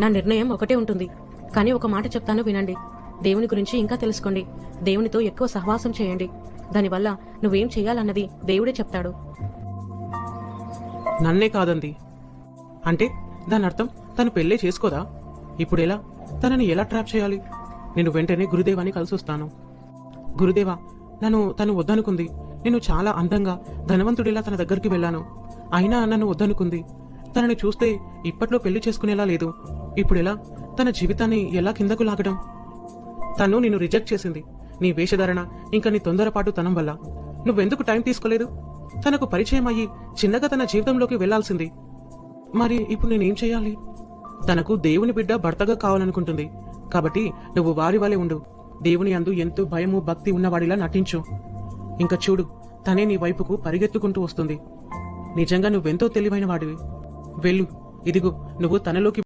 నా నిర్ణయం ఒకటే ఉంటుంది. కానీ ఒక మాట చెప్తాను వినండి. దేవుని గురించి ఇంకా తెలుసుకోండి. దేవునితో ఎక్కువ సహవాసం చేయండి. దానివల్ల నువ్వేం చేయాలన్నది దేవుడే చెప్తాడు. నన్నే కాదంది. అంటే దాని అర్థం తను పెళ్ళే చేసుకోదా? ఇప్పుడు ఎలా తనని ఎలా ట్రాప్ చేయాలి? నేను వెంటనే గురుదేవాని కలిసి వస్తాను గురుదేవా నన్ను తను వద్దనుకుంది. నేను చాలా అందంగా ధనవంతుడిలా తన దగ్గరికి వెళ్ళాను. అయినా నన్ను వద్దనుకుంది. తనని చూస్తే ఇప్పట్లో పెళ్ళి చేసుకునేలా లేదు. ఇప్పుడు ఎలా తన జీవితాన్ని ఎలా కిందకు లాగడం తను నిన్ను రిజెక్ట్ చేసింది. నీ వేషధారణ ఇంకా నీ తొందరపాటు తనం వల్ల. నువ్వెందుకు టైం తీసుకోలేదు? తనకు పరిచయం అయ్యి చిన్నగా తన జీవితంలోకి వెళ్ళాల్సింది. మరి ఇప్పుడు నేనేం చేయాలి? తనకు దేవుని బిడ్డ భర్తగా కావాలనుకుంటుంది. కాబట్టి నువ్వు వారి వలె ఉండు. దేవుని అందు ఎంతో భయము భక్తి ఉన్నవాడిలా నటించు. ఇంకా చూడు తనే నీ వైపుకు పరిగెత్తుకుంటూ వస్తుంది. నిజంగా నువ్వెంతో తెలివైన వాడివి వెళ్ళు. ఇదిగో నువ్వు తనలోకి